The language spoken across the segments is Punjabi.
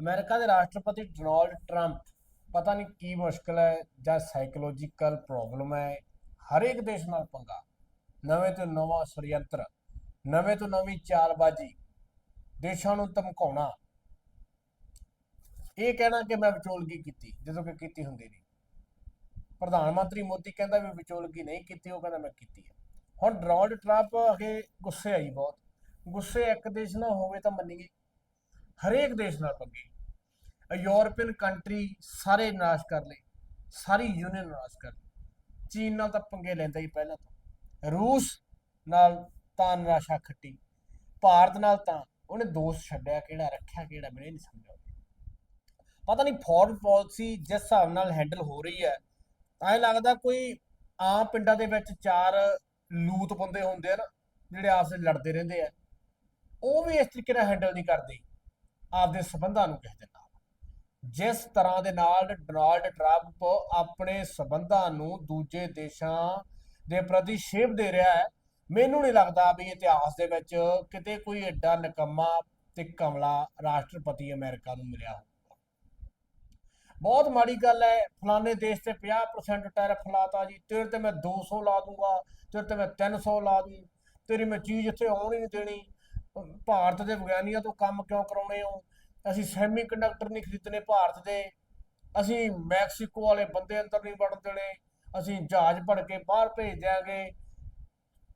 ਅਮਰੀਕਾ ਦੇ ਰਾਸ਼ਟਰਪਤੀ ਡੋਨਾਲਡ ਟਰੰਪ, ਪਤਾ ਨਹੀਂ ਕੀ ਮੁਸ਼ਕਲ ਹੈ ਜਾਂ ਸਾਈਕੋਲੋਜੀਕਲ ਪ੍ਰੋਬਲਮ ਹੈ ਹਰੇਕ ਦੇਸ਼ ਨਾਲ ਪੰਗਾ। ਨਵੇਂ ਤੋਂ ਨਵਾਂ ਸ਼ਰੀਅੰਤਰ ਨਵੇਂ ਤੋਂ ਨਵੀਂ ਚਾਲਬਾਜ਼ੀ, ਦੇਸ਼ਾਂ ਨੂੰ ਧਮਕਾਉਣਾ। ਇਹ ਕਹਿਣਾ ਕਿ ਮੈਂ ਵਿਚੋਲਗੀ ਕੀਤੀ, ਜਦੋਂ ਕਿ ਕੀਤੀ ਹੁੰਦੀ ਨਹੀਂ। ਪ੍ਰਧਾਨ ਮੰਤਰੀ ਮੋਦੀ ਕਹਿੰਦਾ ਵੀ ਵਿਚੋਲਗੀ ਨਹੀਂ ਕੀਤੀ, ਉਹ ਕਹਿੰਦਾ ਮੈਂ ਕੀਤੀ ਹੈ। ਹੁਣ ਡੋਨਾਲਡ ਟਰੰਪ ਅਗੇ ਗੁੱਸੇ ਆਈ ਬਹੁਤ। ਗੁੱਸੇ ਇੱਕ ਦੇਸ਼ ਨਾਲ ਹੋਵੇ ਤਾਂ ਮੰਨੀਏ ਹਰੇਕ ਦੇਸ਼ ਨਾਲ ਪੰਗੇ ਯੂਰਪੀਅਨ ਕੰਟਰੀ ਸਾਰੇ ਨਾਸ਼ ਕਰ ਲਏ, ਸਾਰੀ ਯੂਨੀਅਨ ਨਾਸ਼ ਕਰ ਲਈ ਚੀਨ ਨਾਲ ਤਾਂ ਪੰਗੇ ਲੈਂਦਾ ਹੀ ਪਹਿਲਾਂ ਤੋਂ। ਰੂਸ ਨਾਲ ਤਾਂ ਨਿਰਾਸ਼ਾ ਖੱਟੀ। ਭਾਰਤ ਨਾਲ ਤਾਂ ਉਹਨੇ ਦੋਸਤ ਛੱਡਿਆ, ਕਿਹੜਾ ਰੱਖਿਆ, ਕਿਹੜਾ ਮੈਨੂੰ ਇਹ ਨਹੀਂ ਸਮਝ ਆਉਂਦੀ। ਪਤਾ ਨਹੀਂ ਫੋਰਨ ਪਾਲਿਸੀ ਜਿਸ ਹਿਸਾਬ ਨਾਲ ਹੈਂਡਲ ਹੋ ਰਹੀ ਹੈ, ਤਾਂ ਇਹ ਲੱਗਦਾ ਕੋਈ ਆਮ ਪਿੰਡਾਂ ਦੇ ਵਿੱਚ ਚਾਰ ਲੂਤ ਬੰਦੇ ਹੁੰਦੇ ਆ ਨਾ, ਜਿਹੜੇ ਆਪਸ ਵਿੱਚ ਲੜਦੇ ਰਹਿੰਦੇ ਆ। ਉਹ ਵੀ ਇਸ ਤਰੀਕੇ ਨਾਲ ਹੈਂਡਲ ਨਹੀਂ ਕਰਦੇ। ਆਪਦੇ ਸਬੰਧਾਂ ਨੂੰ ਕਿਸੇ ਦੇ ਨਾਲ। ਜਿਸ ਤਰ੍ਹਾਂ ਦੇ ਨਾਲ ਡੋਨਾਲਡ ਟਰੰਪ ਆਪਣੇ ਸਬੰਧਾਂ ਨੂੰ ਦੂਜੇ ਦੇਸ਼ਾਂ ਦੇ ਪ੍ਰਤੀ ਸ਼ੇਪ ਦੇ ਰਿਹਾ ਹੈ, ਮੈਨੂੰ ਨਹੀਂ ਲੱਗਦਾ ਵੀ ਇਤਿਹਾਸ ਦੇ ਵਿੱਚ ਕਿਤੇ ਕੋਈ ਐਡਾ ਨਿਕੰਮਾ ਤੇ ਕਮਲਾ ਰਾਸ਼ਟਰਪਤੀ ਅਮਰੀਕਾ ਨੂੰ ਮਿਲਿਆ ਹੋਊਗਾ। ਬਹੁਤ ਮਾੜੀ ਗੱਲ ਹੈ, ਫਲਾਣੇ ਦੇਸ਼ ਤੇ 50% ਟੈਰਿਫ ਲਾਤਾ ਜੀ। ਤੇਰੇ ਤੇ ਮੈਂ 200 ਲਾ ਦੂੰਗਾ, ਤੇਰੇ ਤੇ ਮੈਂ 300 ਲਾ ਦੂੰ, ਤੇਰੀ ਮੈਂ ਚੀਜ਼ ਇੱਥੇ ਆਉਣ ਹੀ ਨਹੀਂ ਦੇਣੀ। ਭਾਰਤ ਦੇ ਵਿਗਿਆਨੀਆਂ ਤੋਂ ਕੰਮ ਕਿਉਂ ਕਰਾਉਣੇ ਹੋ? ਅਸੀਂ ਸੈਮੀ ਕੰਡਕਟਰ ਨਹੀਂ ਖਰੀਦਣੇ ਭਾਰਤ ਦੇ। ਅਸੀਂ ਮੈਕਸੀਕੋ ਵਾਲੇ ਬੰਦੇ ਅੰਦਰ ਨਹੀਂ ਵੜਨ ਦੇਣੇ। ਅਸੀਂ ਜਹਾਜ਼ ਭੜ ਕੇ ਬਾਹਰ ਭੇਜ ਦਿਆਂਗੇ।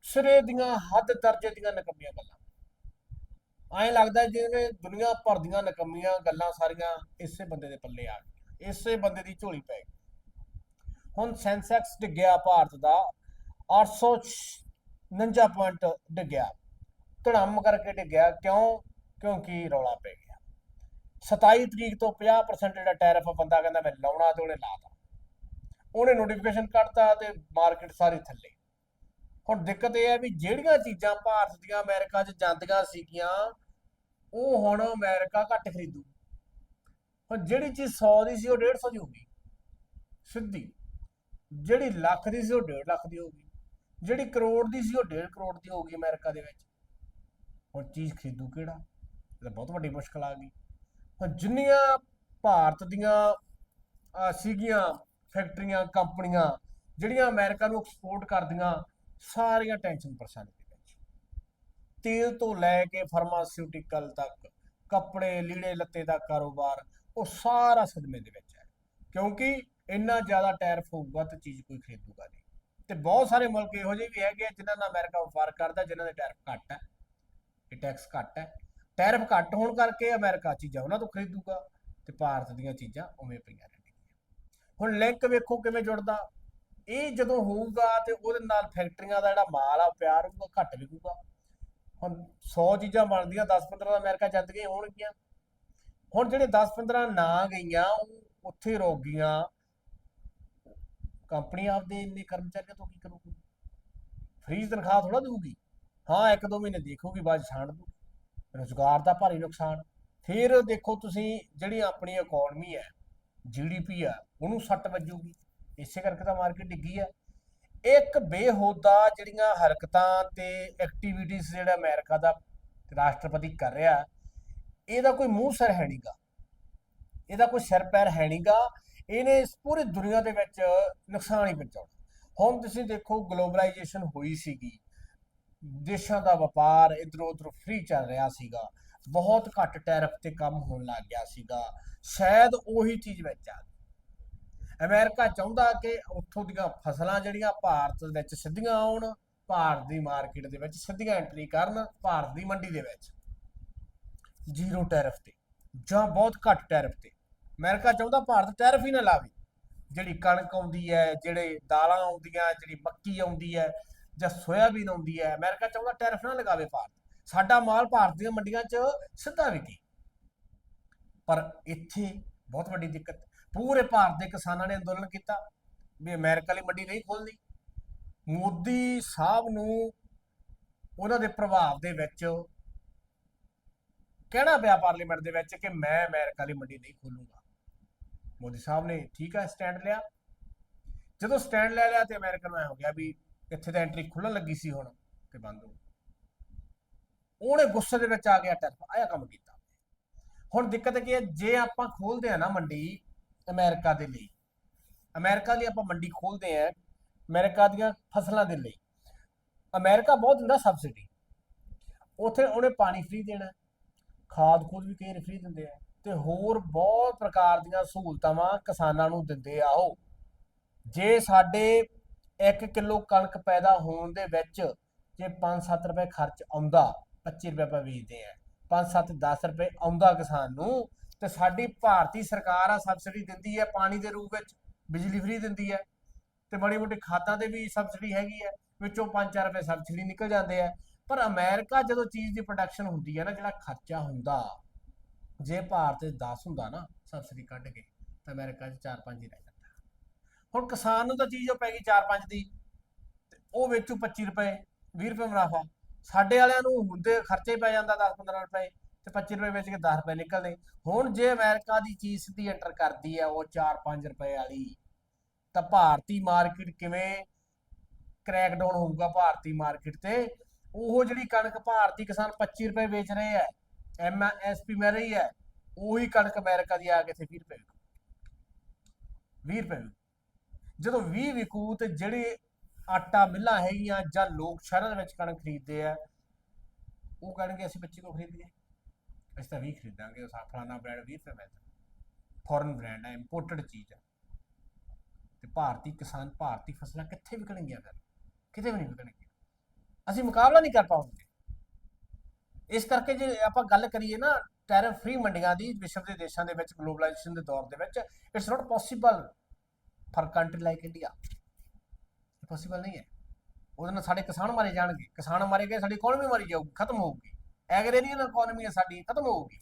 ਸਿਰੇ ਦੀਆਂ ਹੱਦ ਦਰਜੇ ਦੀਆਂ ਨਕਮੀਆਂ ਗੱਲਾਂ। ਐਂ ਲੱਗਦਾ ਜਿਵੇਂ ਦੁਨੀਆ ਭਰ ਦੀਆਂ ਨਕਮੀਆਂ ਗੱਲਾਂ ਸਾਰੀਆਂ ਇਸੇ ਬੰਦੇ ਦੇ ਪੱਲੇ ਆ ਗਈਆਂ। ਇਸੇ ਬੰਦੇ ਦੀ ਝੋਲੀ ਪੈ ਗਈ। ਹੁਣ ਸੈਂਸੈਕਸ ਡਿੱਗਿਆ ਭਾਰਤ ਦਾ। 849 ਪੁਆਇੰਟ ਡਿੱਗਿਆ। ਧੜਮ ਕਰਕੇ ਡਿੱਗਿਆ। ਕਿਉਂ? ਕਿਉਂਕਿ ਰੌਲਾ ਪੈ ਗਿਆ। 27 ਤਰੀਕ ਤੋਂ 50% ਜਿਹੜਾ ਟੈਰਿਫ ਬੰਦਾ ਕਹਿੰਦਾ ਮੈਂ ਲਾਉਣਾ ਤੇ ਉਹਨੇ ਲਾਤਾ। ਉਹਨੇ ਨੋਟੀਫਿਕੇਸ਼ਨ ਕੱਢਤਾ ਤੇ ਮਾਰਕੀਟ ਸਾਰੀ ਥੱਲੇ। ਹੁਣ ਦਿੱਕਤ ਇਹ ਹੈ ਵੀ ਜਿਹੜੀਆਂ ਚੀਜ਼ਾਂ ਭਾਰਤ ਦੀਆਂ, ਅਮਰੀਕਾ 'ਚ ਜਾਂਦੀਆਂ ਸੀਗੀਆਂ, ਉਹ ਹੁਣ ਅਮਰੀਕਾ ਘੱਟ ਖਰੀਦੂ। ਹੁਣ ਜਿਹੜੀ ਚੀਜ਼ 100 ਦੀ ਸੀ, ਉਹ 150 ਦੀ ਹੋ ਗਈ। ਸਿੱਧੀ। ਜਿਹੜੀ ਲੱਖ ਦੀ ਸੀ, ਉਹ 1.5 ਲੱਖ ਦੀ ਹੋ ਗਈ। ਜਿਹੜੀ ਕਰੋੜ ਦੀ ਸੀ, ਉਹ 1.5 ਕਰੋੜ ਦੀ ਹੋ ਗਈ ਅਮਰੀਕਾ ਦੇ ਵਿੱਚ। ਹੁਣ ਚੀਜ਼ ਖਰੀਦੂ ਕਿਹੜਾ? ਇਹ ਤਾਂ ਬਹੁਤ ਵੱਡੀ ਮੁਸ਼ਕਲ ਆ ਗਈ। ਹੁਣ ਜਿੰਨੀਆਂ ਭਾਰਤ ਦੀਆਂ ਸੀਗੀਆਂ ਫੈਕਟਰੀਆਂ, ਕੰਪਨੀਆਂ, ਜਿਹੜੀਆਂ ਅਮਰੀਕਾ ਨੂੰ ਐਕਸਪੋਰਟ ਕਰਦੀਆਂ, ਸਾਰੀਆਂ ਟੈਨਸ਼ਨ ਪਰੇਸ਼ਾਨੀ ਦੇ ਵਿੱਚ ਤੇਲ ਤੋਂ ਲੈ ਕੇ ਫਾਰਮਾਸਿਊਟੀਕਲ ਤੱਕ, ਕੱਪੜੇ, ਲੀੜੇ, ਲੱਤੇ ਦਾ ਕਾਰੋਬਾਰ, ਉਹ ਸਾਰਾ ਸਦਮੇ ਦੇ ਵਿੱਚ ਹੈ। ਕਿਉਂਕਿ ਇੰਨਾ ਜ਼ਿਆਦਾ ਟੈਰਿਫ ਹੋਊਗਾ ਤਾਂ ਚੀਜ਼ ਕੋਈ ਖਰੀਦੂਗਾ ਨਹੀਂ। ਤੇ ਬਹੁਤ ਸਾਰੇ ਮੁਲਕ ਇਹੋ ਜਿਹੇ ਵੀ ਹੈਗੇ ਆ ਜਿਨ੍ਹਾਂ ਨਾਲ ਅਮਰੀਕਾ ਵਪਾਰ ਕਰਦਾ, ਜਿਨ੍ਹਾਂ ਦੇ ਟੈਰਿਫ ਘੱਟ ਹੈ। ਇਹ ਟੈਕਸ ਘੱਟ ਹੈ। ਟੈਰਿਫ ਘੱਟ ਹੋਣ ਕਰਕੇ ਅਮਰੀਕਾ ਚੀਜ਼ਾਂ ਉਹਨਾਂ ਤੋਂ ਖਰੀਦੂਗਾ ਤੇ ਭਾਰਤ ਦੀਆਂ ਚੀਜ਼ਾਂ ਉਵੇਂ ਪਈਆਂ ਰਹਿਣਗੀਆਂ। ਹੁਣ ਲਿੰਕ ਵੇਖੋ ਕਿਵੇਂ ਜੁੜਦਾ। ਇਹ ਜਦੋਂ ਹੋਊਗਾ ਤੇ ਉਹਦੇ ਨਾਲ ਫੈਕਟਰੀਆਂ ਦਾ ਜਿਹੜਾ ਮਾਲ ਆ ਉਹ ਪਿਆ ਘੱਟ ਵਿਕੂਗਾ। ਹੁਣ 100 ਚੀਜ਼ਾਂ ਬਣਦੀਆਂ 10-15 ਤਾਂ ਅਮਰੀਕਾ ਜੱਦ ਗਏ ਹੋਣਗੀਆਂ। ਹੁਣ ਜਿਹੜੇ 10-15 ਨਾ ਗਈਆਂ, ਉਹ ਉੱਥੇ ਰੁਕ ਗਈਆਂ। ਕੰਪਨੀ ਆਪਦੇ ਇੰਨੇ ਕਰਮਚਾਰੀਆਂ ਤੋਂ ਕੀ ਕਰੂਗੀ? ਫ੍ਰੀ ਤਨਖਾਹ ਥੋੜਾ ਦੇਊਗੀ। ਹਾਂ, ਇੱਕ ਦੋ ਮਹੀਨੇ ਦੇਖੋਗੇ ਬਾਅਦ 'ਚ ਛਾਂਟ ਦੂ। ਰੁਜ਼ਗਾਰ ਦਾ ਭਾਰੀ ਨੁਕਸਾਨ। ਫਿਰ ਦੇਖੋ ਤੁਸੀਂ, ਜਿਹੜੀ ਆਪਣੀ ਇਕਨੋਮੀ ਹੈ ਜੀਡੀਪੀ ਆ ਉਹਨੂੰ ਸੱਟ ਵੱਜੂਗੀ। ਇਸੇ ਕਰਕੇ ਤਾਂ ਮਾਰਕੀਟ ਡਿੱਗੀ ਆ ਇੱਕ ਬੇਹੋਦਾ ਜਿਹੜੀਆਂ ਹਰਕਤਾਂ ਤੇ ਐਕਟੀਵਿਟੀਜ਼ ਜਿਹੜਾ ਅਮਰੀਕਾ ਦਾ ਰਾਸ਼ਟਰਪਤੀ ਕਰ ਰਿਹਾ, ਇਹਦਾ ਕੋਈ ਮੂੰਹ ਸਿਰ ਹੈ ਨਹੀਂਗਾ ਇਹਦਾ ਕੋਈ ਸਿਰ ਪੈਰ ਹੈ ਨਹੀਂਗਾ ਇਹਨੇ ਇਸ ਪੂਰੀ ਦੁਨੀਆ ਦੇ ਵਿੱਚ ਨੁਕਸਾਨ ਹੀ ਪਹੁੰਚਾਉਣਾ। ਹੁਣ ਤੁਸੀਂ ਦੇਖੋ, ਗਲੋਬਲਾਈਜੇਸ਼ਨ ਹੋਈ ਸੀਗੀ। ਦੇਸ਼ਾਂ ਦਾ ਵਪਾਰ ਇਧਰੋਂ ਉਧਰ ਫ੍ਰੀ ਚੱਲ ਰਿਹਾ ਸੀਗਾ। ਬਹੁਤ ਘੱਟ ਟੈਰਿਫ ਤੇ ਕੰਮ ਹੋਣ ਲੱਗ ਗਿਆ ਸੀਗਾ। ਸ਼ਾਇਦ ਉਹੀ ਚੀਜ਼ ਵਿੱਚ ਆ। ਅਮਰੀਕਾ ਚਾਹੁੰਦਾ ਕਿ ਉੱਥੋਂ ਦੀਆਂ ਫਸਲਾਂ ਜਿਹੜੀਆਂ ਭਾਰਤ ਵਿੱਚ ਸਿੱਧੀਆਂ ਆਉਣ, ਭਾਰਤ ਦੀ ਮਾਰਕੀਟ ਦੇ ਵਿੱਚ ਸਿੱਧੀਆਂ ਐਂਟਰੀ ਕਰਨ, ਭਾਰਤ ਦੀ ਮੰਡੀ ਦੇ ਵਿੱਚ। ਜ਼ੀਰੋ ਟੈਰਿਫ ਤੇ ਜਾਂ ਬਹੁਤ ਘੱਟ ਟੈਰਿਫ ਤੇ। ਅਮਰੀਕਾ ਚਾਹੁੰਦਾ ਭਾਰਤ ਟੈਰਿਫ ਹੀ ਨਾ ਲਾਵੇ। ਜਿਹੜੀ ਕਣਕ ਆਉਂਦੀ ਹੈ, ਜਿਹੜੇ ਦਾਲਾਂ ਆਉਂਦੀਆਂ, ਜਿਹੜੀ ਮੱਕੀ ਆਉਂਦੀ ਹੈ ਜਾਂ ਸੋਇਆਬੀਨ ਆਉਂਦੀ ਹੈ, ਅਮਰੀਕਾ ਚਾਹੁੰਦਾ ਟੈਰਿਫ ਨਾ ਲਗਾਵੇ ਭਾਰਤ। ਸਾਡਾ ਮਾਲ ਭਾਰਤ ਦੀਆਂ ਮੰਡੀਆਂ 'ਚ ਸਿੱਧਾ ਵਿਕੇ। ਪਰ ਇੱਥੇ ਬਹੁਤ ਵੱਡੀ ਦਿੱਕਤ। ਪੂਰੇ ਭਾਰਤ ਦੇ ਕਿਸਾਨਾਂ ਨੇ ਅੰਦੋਲਨ ਕੀਤਾ ਵੀ ਅਮਰੀਕਾ ਲਈ ਮੰਡੀ ਨਹੀਂ ਖੋਲਣੀ ਮੋਦੀ ਸਾਹਿਬ ਨੂੰ ਉਹਨਾਂ ਦੇ ਪ੍ਰਭਾਵ ਦੇ ਵਿੱਚ ਕਹਿਣਾ ਪਿਆ ਪਾਰਲੀਮੈਂਟ ਦੇ ਵਿੱਚ ਕਿ ਮੈਂ ਅਮਰੀਕਾ ਲਈ ਮੰਡੀ ਨਹੀਂ ਖੋਲੂੰਗਾ ਮੋਦੀ ਸਾਹਿਬ ਨੇ ਠੀਕ ਹੈ ਸਟੈਂਡ ਲਿਆ। ਜਦੋਂ ਸਟੈਂਡ ਲੈ ਲਿਆ ਤੇ ਅਮਰੀਕਨ ਨੂੰ ਐ ਹੋ ਗਿਆ ਵੀ ਇੱਥੇ ਤਾਂ ਐਂਟਰੀ ਖੁੱਲਣ ਲੱਗੀ ਸੀ ਹੁਣ ਤੇ ਬੰਦ ਹੋ ਉਹਨੇ ਗੁੱਸੇ ਦੇ ਵਿੱਚ ਆ ਗਿਆ ਟਰਫ ਆਇਆ ਕੰਮ ਕੀਤਾ। ਹੁਣ ਦਿੱਕਤ ਕੀ ਹੈ, ਜੇ ਆਪਾਂ ਖੋਲਦੇ ਆ ਨਾ ਮੰਡੀ ਅਮਰੀਕਾ ਦੇ ਲਈ, ਅਮਰੀਕਾ ਲਈ ਆਪਾਂ ਮੰਡੀ ਖੋਲਦੇ ਆ ਅਮਰੀਕਾ ਦੀਆਂ ਫਸਲਾਂ ਦੇ ਲਈ, ਅਮਰੀਕਾ ਬਹੁਤ ਦਿੰਦਾ ਸਬਸਿਡੀ ਉਥੇ ਉਹਨੇ ਪਾਣੀ ਫ੍ਰੀ ਦੇਣਾ, ਖਾਦ ਖੂਦ ਵੀ ਕਈ ਫ੍ਰੀ ਦਿੰਦੇ ਆ ਤੇ ਹੋਰ ਬਹੁਤ ਪ੍ਰਕਾਰ ਦੀਆਂ ਸਹੂਲਤਾਂ ਕਿਸਾਨਾਂ ਨੂੰ ਦਿੰਦੇ ਆ ਉਹ। ਜੇ ਸਾਡੇ 1 ਕਿਲੋ ਕਣਕ ਪੈਦਾ ਹੋਣ ਦੇ ਵਿੱਚ ਜੇ 5-7 ਰੁਪਏ ਖਰਚ ਆਉਂਦਾ 25 ਰੁਪਏ ਆਪਾਂ ਵੇਚਦੇ ਆ 5-7 10 ਰੁਪਏ ਆਉਂਦਾ ਕਿਸਾਨ ਨੂੰ, ਤੇ ਸਾਡੀ ਭਾਰਤੀ ਸਰਕਾਰ ਆ, ਸਬਸਿਡੀ ਦਿੰਦੀ ਹੈ ਪਾਣੀ ਦੇ ਰੂਪ ਵਿੱਚ, ਬਿਜਲੀ ਫ੍ਰੀ ਦਿੰਦੀ ਹੈ। ਤੇ ਬੜੀ ਮੋਟੀ ਖਾਤਾਂ ਤੇ ਵੀ ਸਬਸਿਡੀ ਹੈਗੀ ਹੈ, ਵਿੱਚੋਂ 5-4 ਰੁਪਏ ਸਬਸਿਡੀ ਨਿਕਲ ਜਾਂਦੇ ਆ। ਪਰ ਅਮਰੀਕਾ ਜਦੋਂ ਚੀਜ਼ ਦੀ ਪ੍ਰੋਡਕਸ਼ਨ ਹੁੰਦੀ ਹੈ ਨਾ, ਜਿਹੜਾ ਖਰਚਾ ਹੁੰਦਾ, ਜੇ ਭਾਰਤ 'ਚ 10 ਹੁੰਦਾ ਨਾ, ਸਬਸਿਡੀ ਕੱਢ ਕੇ, ਤਾਂ ਅਮਰੀਕਾ 'ਚ 4-5 ਹੀ ਰਹਿ ਹੁਣ ਕਿਸਾਨ ਨੂੰ ਤਾਂ ਚੀਜ਼ ਉਹ ਪੈ ਗਈ 4-5 ਦੀ, ਤੇ ਉਹ ਵੇਚੂ 25 ਰੁਪਏ 20 ਰੁਪਏ ਮੁਨਾਫਾ। ਸਾਡੇ ਵਾਲਿਆਂ ਨੂੰ ਹੁੰਦੇ ਖਰਚੇ ਪੈ ਜਾਂਦਾ 10-15 ਰੁਪਏ, ਤੇ 25 ਰੁਪਏ ਵੇਚ ਕੇ 10 ਰੁਪਏ ਨਿਕਲਦੇ। ਹੁਣ ਜੇ ਅਮਰੀਕਾ ਦੀ ਚੀਜ਼ ਸਿੱਧੀ ਐਂਟਰ ਕਰਦੀ ਹੈ ਉਹ 4-5 ਰੁਪਏ ਵਾਲੀ, ਤਾਂ ਭਾਰਤੀ ਮਾਰਕੀਟ ਕਿਵੇਂ ਕ੍ਰੈਕ ਡਾਊਨ ਹੋਊਗਾ ਭਾਰਤੀ ਮਾਰਕੀਟ ਤੇ? ਉਹ ਜਿਹੜੀ ਕਣਕ ਭਾਰਤੀ ਕਿਸਾਨ 25 ਰੁਪਏ ਵੇਚ ਰਹੇ ਹੈ ਐਮ ਐਸ ਪੀ ਮਿਲ ਰਹੀ ਹੈ ਉਹੀ ਕਣਕ ਅਮਰੀਕਾ ਦੀ ਆ ਕੇ ਇੱਥੇ 20 ਰੁਪਏ ਵਿਕੂ 20 ਰੁਪਏ ਵਿਕੂ। ਜਦੋਂ 20 ਵਿਕੂਤ ਜਿਹੜੇ ਆਟਾ ਮਿੱਲਾਂ ਹੈਗੀਆਂ ਜਾਂ ਲੋਕ ਸ਼ਹਿਰਾਂ ਦੇ ਵਿੱਚ ਕਣਕ ਖਰੀਦਦੇ ਆ, ਉਹ ਕਹਿਣਗੇ ਅਸੀਂ 25 ਕੋ ਖਰੀਦੀਏ? ਅਸੀਂ ਤਾਂ 20 ਖਰੀਦਾਂਗੇ, ਉਹ ਫਲਾਣਾ ਬ੍ਰਾਂਡ 20 ਰੁਪਏ ਮਿਲਦਾ। ਫੋਰਨ ਬ੍ਰਾਂਡ ਹੈ ਇੰਪੋਰਟਡ ਚੀਜ਼ ਹੈ ਤੇ ਭਾਰਤੀ ਕਿਸਾਨ, ਭਾਰਤੀ ਫਸਲਾਂ ਕਿੱਥੇ ਵਿਕਣਗੀਆਂ ਫਿਰ? ਕਿਤੇ ਵੀ ਨਹੀਂ ਵਿਕਣਗੀਆਂ। ਅਸੀਂ ਮੁਕਾਬਲਾ ਨਹੀਂ ਕਰ ਪਾਵਾਂਗੇ। ਇਸ ਕਰਕੇ ਜੇ ਆਪਾਂ ਗੱਲ ਕਰੀਏ ਨਾ ਟੈਰਿਫ ਫ੍ਰੀ ਮੰਡੀਆਂ ਦੀ ਵਿਸ਼ਵ ਦੇ ਦੇਸ਼ਾਂ ਦੇ ਵਿੱਚ ਗਲੋਬਲਾਈਜੇਸ਼ਨ ਦੇ ਦੌਰ ਦੇ ਵਿੱਚ it's not possible for country like India possible ਨਹੀਂ ਹੈ। ਉਹਦੇ ਨਾਲ ਸਾਡੇ ਕਿਸਾਨ ਮਾਰੇ ਜਾਣਗੇ। ਕਿਸਾਨ ਮਾਰੇ ਗਏ, ਸਾਡੀ ਇਕਨੋਮੀ ਮਾਰੀ ਜਾਊਗੀ, ਖਤਮ ਹੋਊਗੀ। ਐਗਰੀਰੀਅਨ ਇਕਨੋਮੀ ਹੈ ਸਾਡੀ, ਖਤਮ ਹੋਊਗੀ।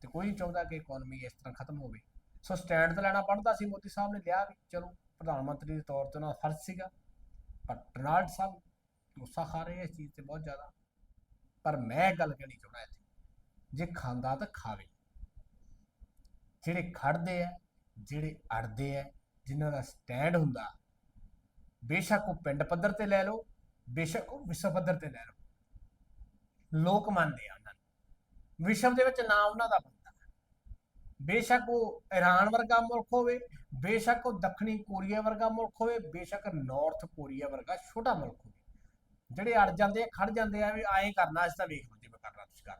ਤੇ ਕੋਈ ਨਹੀਂ ਚਾਹੁੰਦਾ ਕਿ ਇਕਨੋਮੀ ਇਸ ਤਰ੍ਹਾਂ ਖਤਮ ਹੋਵੇ। ਸੋ ਸਟੈਂਡ ਤਾਂ ਲੈਣਾ ਪੜਦਾ ਸੀ, ਮੋਦੀ ਸਾਹਿਬ ਨੇ ਲਿਆ ਵੀ, ਚਲੋ, ਪ੍ਰਧਾਨ ਮੰਤਰੀ ਦੇ ਤੌਰ ਤੇ ਉਹਨਾਂ ਦਾ ਫਰਜ਼ ਸੀਗਾ। ਪਰ ਡੋਨਾਲਡ ਸਾਹਿਬ ਗੁੱਸਾ ਖਾ ਰਹੇ ਇਸ ਚੀਜ਼ ਤੇ ਬਹੁਤ ਜ਼ਿਆਦਾ। ਪਰ ਮੈਂ ਗੱਲ ਕਹਿਣੀ ਚਾਹੁੰਦਾ ਇੱਥੇ, ਜੇ ਖਾਂਦਾ ਤਾਂ ਖਾਵੇ। ਜਿਹੜੇ ਖੜਦੇ ਆ, ਜਿਹੜੇ ਅੜਦੇ ਆ ਜਿਨ੍ਹਾਂ ਦਾ ਸਟੈਂਡ ਹੁੰਦਾ, ਬੇਸ਼ੱਕ ਉਹ ਪਿੰਡ ਪੱਧਰ ਤੇ ਲੈ ਲਓ, ਬੇਸ਼ੱਕ ਉਹ ਵਿਸ਼ਵ ਪੱਧਰ ਤੇ ਲੈ ਲਓ। ਲੋਕ ਮੰਨਦੇ ਆ ਉਹਨਾਂ ਨੂੰ। ਵਿਸ਼ਵ ਦੇ ਵਿੱਚ ਨਾਮ ਉਹਨਾਂ ਦਾ ਬਣਦਾ। ਬੇਸ਼ੱਕ ਉਹ ਈਰਾਨ ਵਰਗਾ ਮੁਲਕ ਹੋਵੇ, ਬੇਸ਼ੱਕ ਉਹ ਦੱਖਣੀ ਕੋਰੀਆ ਵਰਗਾ ਮੁਲਕ ਹੋਵੇ, ਬੇਸ਼ੱਕ ਨਾਰਥ ਕੋਰੀਆ ਵਰਗਾ ਛੋਟਾ ਮੁਲਕ ਹੋਵੇ। ਜਿਹੜੇ ਅੜ ਜਾਂਦੇ ਆ, ਖੜ ਜਾਂਦੇ ਆ, ਵੀ ਐਂ ਕਰਨਾ, ਅਸੀਂ ਤਾਂ ਵੇਖ ਲਓ ਜਿਵੇਂ ਕਰਨਾ ਤੁਸੀਂ ਕਰ।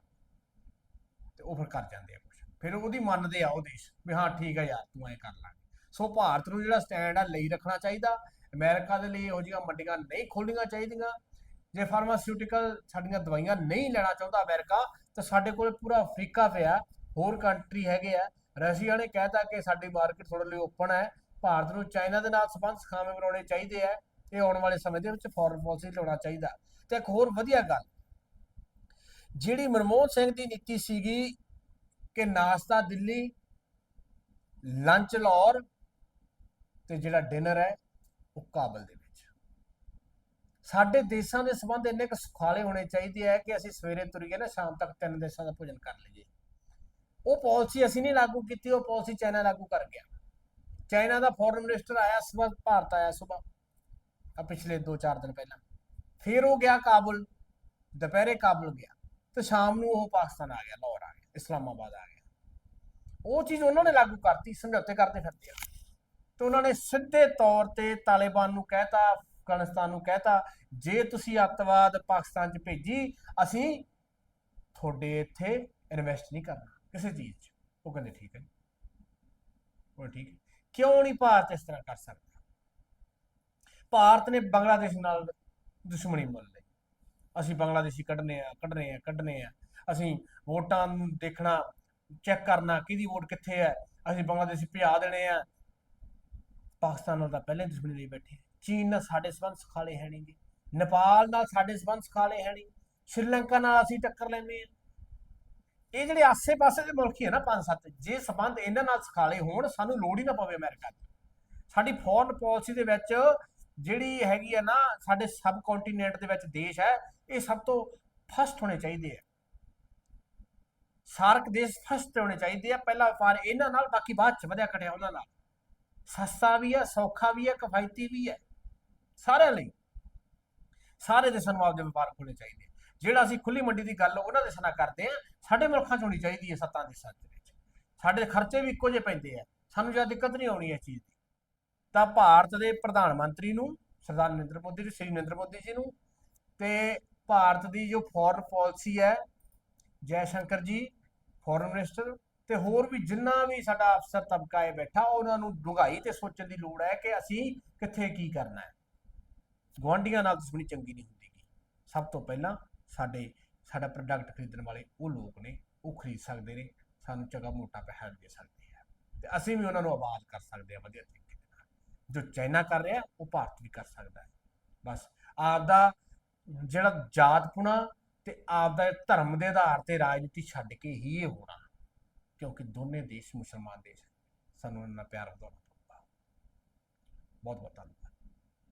ਤੇ ਉਹ ਫਿਰ ਕਰ ਜਾਂਦੇ ਆ ਕੁਝ ਫਿਰ ਉਹਦੀ ਮੰਨਦੇ ਆ ਉਹ ਦੇਸ਼, ਵੀ ਹਾਂ, ਠੀਕ ਆ ਯਾਰ, ਤੂੰ ਐਂ ਕਰ ਲਾਂਗੇ ਸੋ ਭਾਰਤ ਨੂੰ ਜਿਹੜਾ ਸਟੈਂਡ ਆ ਲਈ ਰੱਖਣਾ ਚਾਹੀਦਾ। ਅਮਰੀਕਾ ਦੇ ਲਈ ਇਹੋ ਜਿਹੀਆਂ ਮੰਡੀਆਂ ਨਹੀਂ ਖੋਲਣੀਆਂ ਚਾਹੀਦੀਆਂ। ਜੇ ਫਾਰਮਾਸਿਊਟੀਕਲ ਸਾਡੀਆਂ ਦਵਾਈਆਂ ਨਹੀਂ ਲੈਣਾ ਚਾਹੁੰਦਾ ਅਮਰੀਕਾ, ਤਾਂ ਸਾਡੇ ਕੋਲ ਪੂਰਾ ਅਫਰੀਕਾ ਪਿਆ, ਹੋਰ ਕੰਟਰੀ ਹੈਗੇ ਆ। ਰਸ਼ੀਆ ਨੇ ਕਹਿਤਾ ਕਿ ਸਾਡੀ ਮਾਰਕੀਟ ਥੋੜੇ ਲਈ ਓਪਨ ਹੈ। ਭਾਰਤ ਨੂੰ ਚਾਈਨਾ ਦੇ ਨਾਲ ਸੰਬੰਧ ਸਖਾਵੇਂ ਬਣਾਉਣੇ ਚਾਹੀਦੇ ਆ। ਇਹ ਆਉਣ ਵਾਲੇ ਸਮੇਂ ਦੇ ਵਿੱਚ ਫੋਰਨ ਪਾਲਿਸੀ ਲਿਆਉਣਾ ਚਾਹੀਦਾ। ਤੇ ਇੱਕ ਹੋਰ ਵਧੀਆ ਗੱਲ, ਜਿਹੜੀ ਮਨਮੋਹਨ ਸਿੰਘ ਦੀ ਨੀਤੀ ਸੀਗੀ ਕਿ ਨਾਸ਼ਤਾ ਦਿੱਲੀ ਲੰਚ ਲਾਹੌਰ ਤੇ ਜਿਹੜਾ ਡਿਨਰ ਹੈ, ਉਹ ਕਾਬਲ ਦੇ ਵਿੱਚ। ਸਾਡੇ ਦੇਸ਼ਾਂ ਦੇ ਸੰਬੰਧ ਇੰਨੇ ਕੁ ਸੁਖਾਲੇ ਹੋਣੇ ਚਾਹੀਦੇ ਆ ਕਿ ਅਸੀਂ ਸਵੇਰੇ ਤੁਰੀਏ ਨਾ, ਸ਼ਾਮ ਤੱਕ ਤਿੰਨ ਦੇਸ਼ਾਂ ਦਾ ਭੋਜਨ ਕਰ ਲਈਏ। ਉਹ ਪਾਲਿਸੀ ਅਸੀਂ ਨਹੀਂ ਲਾਗੂ ਕੀਤੀ, ਉਹ ਪਾਲਿਸੀ ਚਾਈਨਾ ਲਾਗੂ ਕਰ ਗਿਆ। ਚਾਈਨਾ ਦਾ ਫੋਰਨ ਮਿਨਿਸਟਰ ਆਇਆ ਸਵੇਰ ਭਾਰਤ ਆਇਆ ਸਵੇਰ ਆ ਪਿਛਲੇ 2-4 ਦਿਨ ਪਹਿਲਾਂ। ਫਿਰ ਉਹ ਗਿਆ ਕਾਬੁਲ, ਦੁਪਹਿਰੇ ਕਾਬੁਲ ਗਿਆ, ਤੇ ਸ਼ਾਮ ਨੂੰ ਉਹ ਪਾਕਿਸਤਾਨ ਆ ਗਿਆ, ਲਾਹੌਰ ਆ ਗਿਆ, ਇਸਲਾਮਾਬਾਦ ਆ ਗਿਆ। ਉਹ ਚੀਜ਼ ਉਹਨਾਂ ਨੇ ਲਾਗੂ ਕਰਤੀ, ਸਮਝੌਤੇ ਕਰਦੇ ਫਿਰਦੇ ਆ। ਤੇ ਉਹਨਾਂ ਨੇ ਸਿੱਧੇ ਤੌਰ ਤੇ ਤਾਲਿਬਾਨ ਨੂੰ ਕਹਿਤਾ, ਅਫਗਾਨਿਸਤਾਨ ਨੂੰ ਕਹਿਤਾ, ਜੇ ਤੁਸੀਂ ਅੱਤਵਾਦ ਪਾਕਿਸਤਾਨ 'ਚ ਭੇਜੀ, ਅਸੀਂ ਤੁਹਾਡੇ ਇੱਥੇ ਇਨਵੈਸਟ ਨਹੀਂ ਕਰਨਾ, ਕਿਸੇ ਚੀਜ਼ 'ਚ। ਉਹ ਕਹਿੰਦੇ, ਠੀਕ ਹੈ ਉਹ ਠੀਕ ਹੈ। ਕਿਉਂ ਨਹੀਂ ਭਾਰਤ ਇਸ ਤਰ੍ਹਾਂ ਕਰ ਸਕਦਾ? ਭਾਰਤ ਨੇ ਬੰਗਲਾਦੇਸ਼ ਨਾਲ ਦੁਸ਼ਮਣੀ ਮੁੱਲ ਲਈ। ਅਸੀਂ ਬੰਗਲਾਦੇਸ਼ੀ ਕੱਢਨੇ ਆ ਕੱਢਨੇ ਆ ਕੱਢਨੇ ਆ। ਅਸੀਂ ਵੋਟਾਂ ਨੂੰ ਦੇਖਣਾ, ਚੈੱਕ ਕਰਨਾ, ਕਿਹਦੀ ਵੋਟ ਕਿੱਥੇ ਹੈ? ਅਸੀਂ ਬੰਗਲਾਦੇਸ਼ੀ ਭਜਾ ਦੇਣੇ ਆ। ਪਾਕਿਸਤਾਨ ਨਾਲ ਤਾਂ ਪਹਿਲਾਂ ਹੀ ਦੁਸ਼ਮਣੀ ਲਈ ਬੈਠੇ ਚੀਨ ਨਾਲ ਸਾਡੇ ਸਬੰਧ ਸੁਖਾਲੇ ਹੈ ਨਹੀਂਗੇ। ਨੇਪਾਲ ਨਾਲ ਸਾਡੇ ਸਬੰਧ ਸੁਖਾਲੇ ਹੈ ਨਹੀਂ ਸ਼੍ਰੀਲੰਕਾ ਨਾਲ ਅਸੀਂ ਟੱਕਰ ਲੈਂਦੇ ਆ ਇਹ ਜਿਹੜੇ ਆਸੇ-ਪਾਸੇ ਦੇ ਮੁਲਕ ਹੀ ਆ ਨਾ ਪੰਜ ਸੱਤ, ਜੇ ਸਬੰਧ ਇਹਨਾਂ ਨਾਲ ਸੁਖਾਲੇ ਹੋਣ, ਸਾਨੂੰ ਲੋੜ ਹੀ ਨਾ ਪਵੇ ਅਮਰੀਕਾ ਦੀ। ਸਾਡੀ ਫੋਰਨ ਪਾਲਿਸੀ ਦੇ ਵਿੱਚ ਜਿਹੜੀ ਹੈਗੀ ਆ ਨਾ, ਸਾਡੇ ਸਬ ਕੰਟੀਨੈਂਟ ਦੇ ਵਿੱਚ ਦੇਸ਼ ਹੈ, ਇਹ ਸਭ ਤੋਂ ਫਸਟ ਹੋਣੇ ਚਾਹੀਦੇ ਆ। ਸਾਰਕ ਦੇਸ਼ ਫਸਟ ਹੋਣੇ ਚਾਹੀਦੇ ਆ। ਪਹਿਲਾ ਵਪਾਰ ਇਹਨਾਂ ਨਾਲ, ਬਾਕੀ ਬਾਅਦ ਚ ਵਧਿਆ ਘਟਿਆ ਉਹਨਾਂ ਨਾਲ। ਸਸਤਾ ਵੀ ਹੈ, ਸੌਖਾ ਵੀ ਹੈ, ਕਿਫਾਇਤੀ ਵੀ ਹੈ। ਸਾਰਿਆਂ ਲਈ। ਸਾਰੇ ਦੇਸ਼ਾਂ ਨੂੰ ਆਪਦੇ ਵਪਾਰ ਖੋਲ੍ਹਣੇ ਚਾਹੀਦੇ ਜਿਹੜਾ ਅਸੀਂ ਖੁੱਲੀ ਮੰਡੀ ਦੀ ਗੱਲ ਉਹਨਾਂ ਦੇਸ਼ਾਂ ਨਾਲ ਕਰਦੇ ਆ ਸਾਡੇ ਮੁਲਕਾਂ 'ਚ ਹੋਣੀ ਚਾਹੀਦੀ ਹੈ ਸੱਤਾਂ ਦੇਸ਼ਾਂ ਦੇ ਵਿੱਚ। ਸਾਡੇ ਖਰਚੇ ਵੀ ਇੱਕੋ ਜਿਹੇ ਪੈਂਦੇ ਆ। ਸਾਨੂੰ ਜ਼ਿਆਦਾ ਦਿੱਕਤ ਨਹੀਂ ਆਉਣੀ ਇਸ ਚੀਜ਼ ਦੀ। ਤਾਂ ਭਾਰਤ ਦੇ ਪ੍ਰਧਾਨ ਮੰਤਰੀ ਨੂੰ, ਸਰਦਾਰ ਨਰਿੰਦਰ ਮੋਦੀ ਜੀ ਸ੍ਰੀ ਨਰਿੰਦਰ ਮੋਦੀ ਜੀ ਨੂੰ ਤੇ ਭਾਰਤ ਦੀ ਜੋ ਫੋਰਨ ਪਾਲਿਸੀ ਹੈ, ਜੈ ਸ਼ੰਕਰ ਜੀ ਫੋਰਨ ਮਿਨਿਸਟਰ ਤੇ ਹੋਰ ਵੀ ਜਿੰਨਾ ਵੀ ਸਾਡਾ ਅਫਸਰ ਤਬਕਾ ਹੈ ਬੈਠਾ, ਉਹਨਾਂ ਨੂੰ ਡੂੰਘਾਈ ਤੇ ਸੋਚਣ ਦੀ ਲੋੜ ਹੈ ਕਿ ਅਸੀਂ ਕਿੱਥੇ ਕੀ ਕਰਨਾ ਹੈ। ਗੁਆਂਢੀਆਂ ਨਾਲ ਦੁਸ਼ਮਣੀ ਚੰਗੀ ਨਹੀਂ ਹੁੰਦੀ ਸਭ ਤੋਂ ਪਹਿਲਾਂ ਸਾਡੇ, ਸਾਡਾ ਪ੍ਰੋਡਕਟ ਖਰੀਦਣ ਵਾਲੇ ਉਹ ਲੋਕ ਨੇ, ਉਹ ਖਰੀਦ ਸਕਦੇ ਨੇ, ਸਾਨੂੰ ਚੰਗਾ ਮੋਟਾ ਪੈਸਾ ਦੇ ਸਕਦੇ ਆ। ਤੇ ਅਸੀਂ ਵੀ ਉਹਨਾਂ ਨੂੰ ਆਵਾਜ਼ ਕਰ ਸਕਦੇ ਆ ਵਧੀਆ ਤਰੀਕੇ ਦੇ ਨਾਲ। ਜੋ ਚਾਈਨਾ ਕਰ ਰਿਹਾ, ਉਹ ਭਾਰਤ ਵੀ ਕਰ ਸਕਦਾ ਹੈ। ਬਸ ਆਪਦਾ ਜਿਹੜਾ ਜਾਤਪੁਣਾ ਤੇ ਆਪਦਾ ਧਰਮ ਦੇ ਆਧਾਰ ਤੇ ਰਾਜਨੀਤੀ ਛੱਡ ਕੇ ਹੀ ਇਹ ਹੋਣਾ। ਕਿਉਂਕਿ ਦੋਨੇ ਦੇਸ਼ ਮੁਸਲਮਾਨ ਦੇਸ਼ ਹਨ। ਸਾਨੂੰ ਉਹਨਾਂ ਨਾਲ ਪਿਆਰ ਵਧਾਉਣਾ ਪਊਗਾ ਬਹੁਤ ਬਹੁਤ ਧੰਨਵਾਦ